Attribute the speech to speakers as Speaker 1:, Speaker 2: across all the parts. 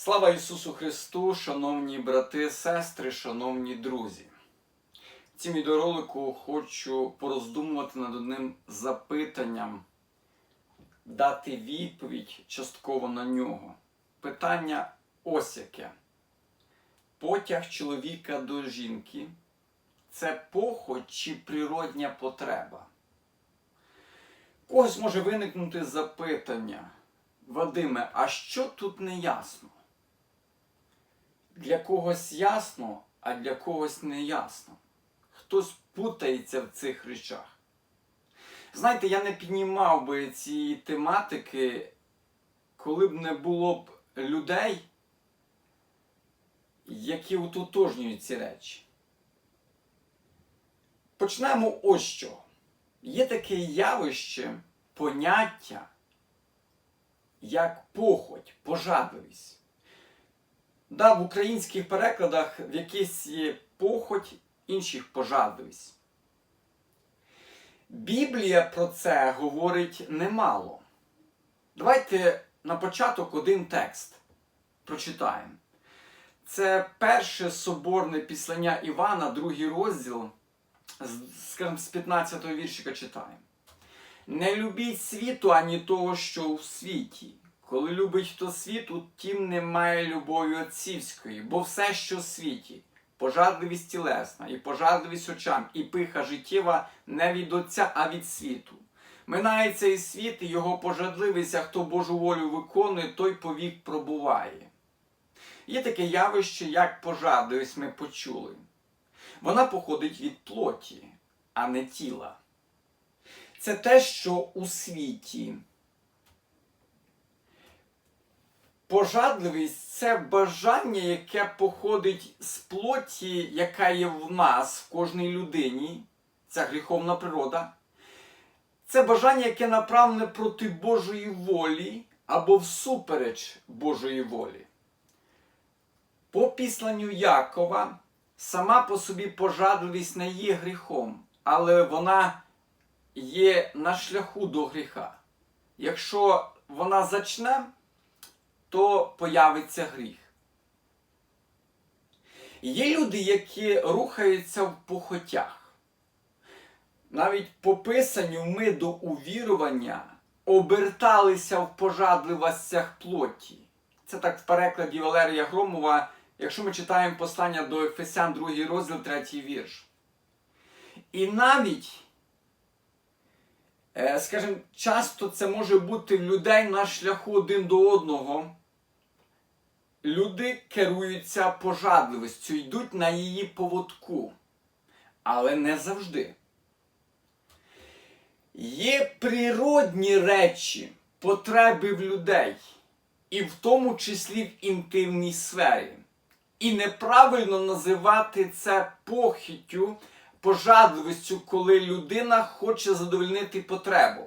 Speaker 1: Слава Ісусу Христу, шановні брати, сестри, шановні друзі. Цім відеоролику хочу пороздумувати над одним запитанням, дати відповідь частково на нього. Питання ось яке. Потяг чоловіка до жінки це похоть чи природня потреба? Когось може виникнути запитання. Вадиме, а що тут не ясно? Для когось ясно, а для когось не ясно. Хтось путається в цих речах. Знаєте, я не піднімав би цієї тематики, коли б не було б людей, які утотожнюють ці речі. Почнемо ось що. Є таке явище, поняття, як похоть, пожадливість. Да, в українських перекладах в якійсь є похоть, інших пожадливість. Біблія про це говорить немало. Давайте на початок один текст прочитаємо. Це перше соборне післання Івана, другий розділ, скажімо, з 15 віршика читаємо. Не любіть світу, ані того, що у світі. Коли любить хто світу, тім немає любові отцівської, бо все, що в світі, пожадливість тілесна, і пожадливість очам, і пиха життєва не від Отця, а від світу. Минається і світ, і його пожадливість, а хто Божу волю виконує, той повік пробуває. Є таке явище, як пожадливість ми почули. Вона походить від плоті, а не тіла. Це те, що у світі. Пожадливість це бажання, яке походить з плоті, яка є в нас, в кожній людині. Ця гріховна природа. Це бажання, яке направлене проти Божої волі або всупереч Божої волі. По післанню Якова сама по собі пожадливість не є гріхом, але вона є на шляху до гріха. Якщо вона зачне, то появиться гріх. Є люди, які рухаються в похотях. Навіть по писанню ми до увірування оберталися в пожадливостях плоті. Це так в перекладі Валерія Громова, якщо ми читаємо послання до Ефесян, 2 розділ, 3 вірш. І навіть, е, скажімо, часто це може бути в людей на шляху один до одного. Люди керуються пожадливістю, йдуть на її поводку. Але не завжди. Є природні речі, потреби в людей, і в тому числі в інтимній сфері. І неправильно називати це похиттю, пожадливістю, коли людина хоче задовольнити потребу.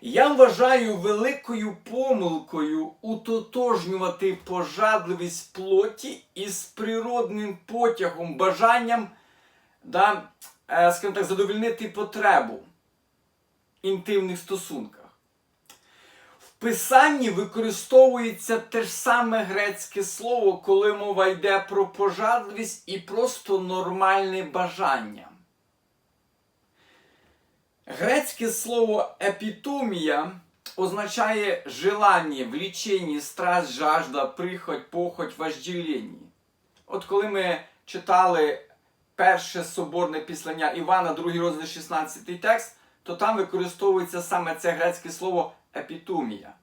Speaker 1: Я вважаю великою помилкою утотожнювати пожадливість плоті із природним потягом, бажанням да, е, скажімо так, задовольнити потребу інтимних стосунках. В Писанні використовується те ж саме грецьке слово, коли мова йде про пожадливість і просто нормальне бажання. Грецьке слово епітумія означає желання, влічення, страсть, жажда, прихоть, похоть, вождеління. От коли ми читали перше соборне післання Івана, другий розділ 16 текст, то там використовується саме це грецьке слово епітумія.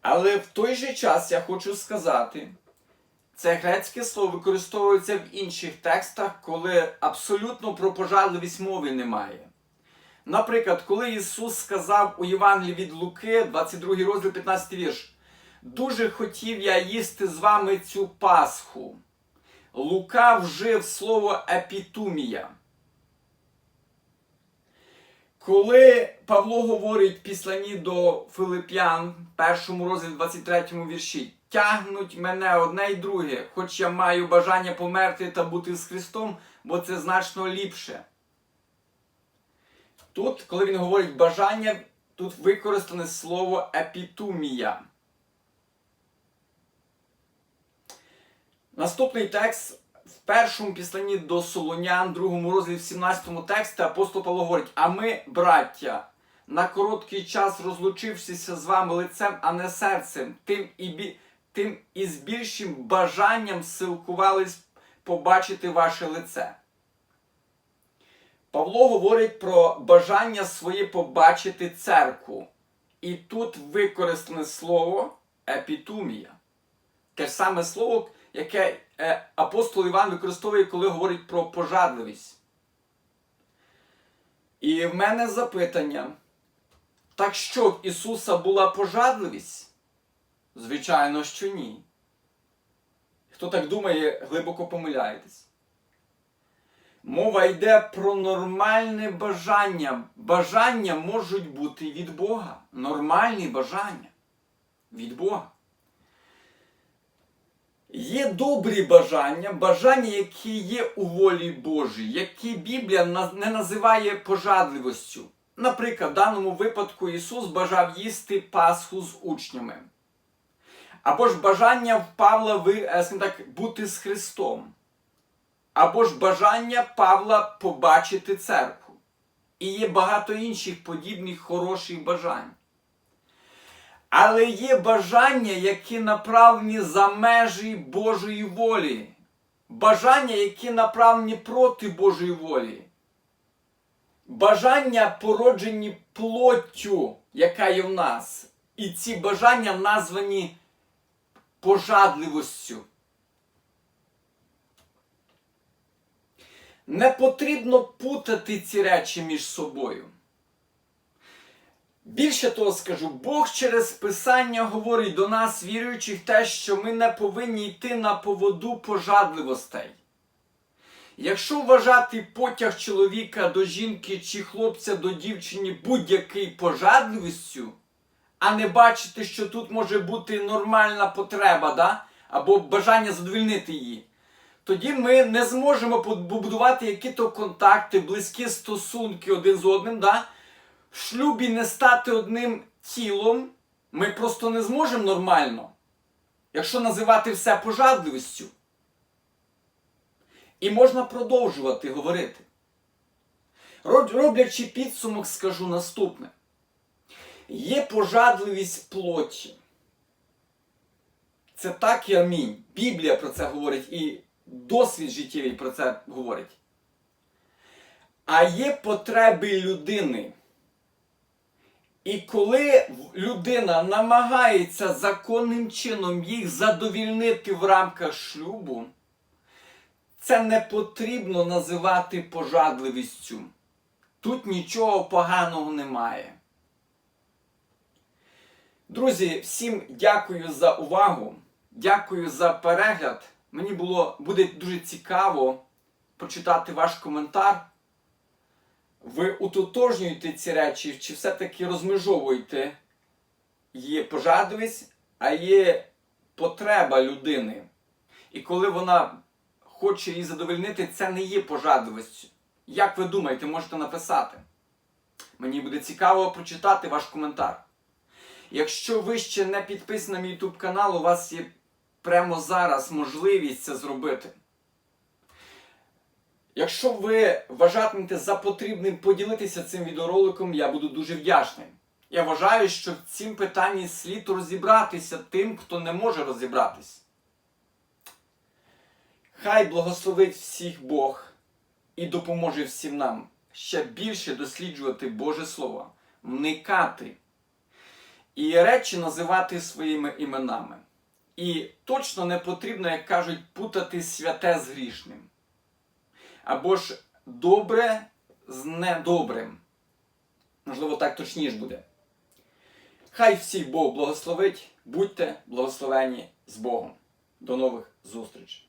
Speaker 1: Але в той же час я хочу сказати, це грецьке слово використовується в інших текстах, коли абсолютно про пожадливість мови немає. Наприклад, коли Ісус сказав у Євангелії від Луки, 22 розділ 15 вірш, дуже хотів я їсти з вами цю Пасху. Лука вжив слово епітумія. Коли Павло говорить післані до Филип'ян, першому розділі 23 вірші, тягнуть мене одне й друге, хоч я маю бажання померти та бути з Христом, бо це значно ліпше. Тут, коли він говорить бажання, тут використане слово епітумія. Наступний текст в першому післанні до Солонян, другому розділі, в 17 тексті апостол Павло говорить: А ми, браття, на короткий час розлучившися з вами лицем, а не серцем, тим і бі... тим і з більшим бажанням силкувались побачити ваше лице. Павло говорить про бажання своє побачити церкву. І тут використане слово епітумія. Те ж саме слово, яке апостол Іван використовує, коли говорить про пожадливість. І в мене запитання. Так що в Ісуса була пожадливість? Звичайно, що ні. Хто так думає, глибоко помиляєтесь. Мова йде про нормальне бажання. Бажання можуть бути від Бога. Нормальні бажання від Бога. Є добрі бажання, бажання, які є у волі Божій, які Біблія не називає пожадливостю. Наприклад, в даному випадку Ісус бажав їсти Пасху з учнями. Або ж бажання в Павла е, так, бути з Христом. Або ж бажання Павла побачити церкву. І є багато інших подібних хороших бажань. Але є бажання, які направлені за межі Божої волі. Бажання, які направлені проти Божої волі. Бажання породжені плоттю, яка є в нас. І ці бажання названі пожадливостю. Не потрібно путати ці речі між собою. Більше того скажу, Бог через Писання говорить до нас, віруючих, те, що ми не повинні йти на поводу пожадливостей. Якщо вважати потяг чоловіка до жінки чи хлопця до дівчини будь-який пожадливістю, а не бачити, що тут може бути нормальна потреба, да? або бажання задовольнити її, тоді ми не зможемо побудувати якісь контакти, близькі стосунки один з одним. Да? Шлюбі не стати одним тілом, ми просто не зможемо нормально, якщо називати все пожадливістю. І можна продовжувати говорити. Роблячи підсумок, скажу наступне. Є пожадливість плоті. Це так і амінь. Біблія про це говорить і досвід життєвий про це говорить. А є потреби людини. І коли людина намагається законним чином їх задовільнити в рамках шлюбу, це не потрібно називати пожадливістю. Тут нічого поганого немає. Друзі, всім дякую за увагу. Дякую за перегляд. Мені було, буде дуже цікаво почитати ваш коментар. Ви утотожнюєте ці речі, чи все-таки розмежовуєте? Є пожадливість, а є потреба людини. І коли вона хоче її задовольнити, це не є пожадливістю. Як ви думаєте, можете написати? Мені буде цікаво прочитати ваш коментар. Якщо ви ще не підписані на мій YouTube канал, у вас є прямо зараз можливість це зробити. Якщо ви вважатимете за потрібним поділитися цим відеороликом, я буду дуже вдячний. Я вважаю, що в цім питанні слід розібратися тим, хто не може розібратись. Хай благословить всіх Бог і допоможе всім нам ще більше досліджувати Боже Слово, вникати і речі називати своїми іменами. І точно не потрібно, як кажуть, путати святе з грішним. Або ж добре з недобрим. Можливо, так точніше буде. Хай всіх Бог благословить, будьте благословені з Богом. До нових зустрічей!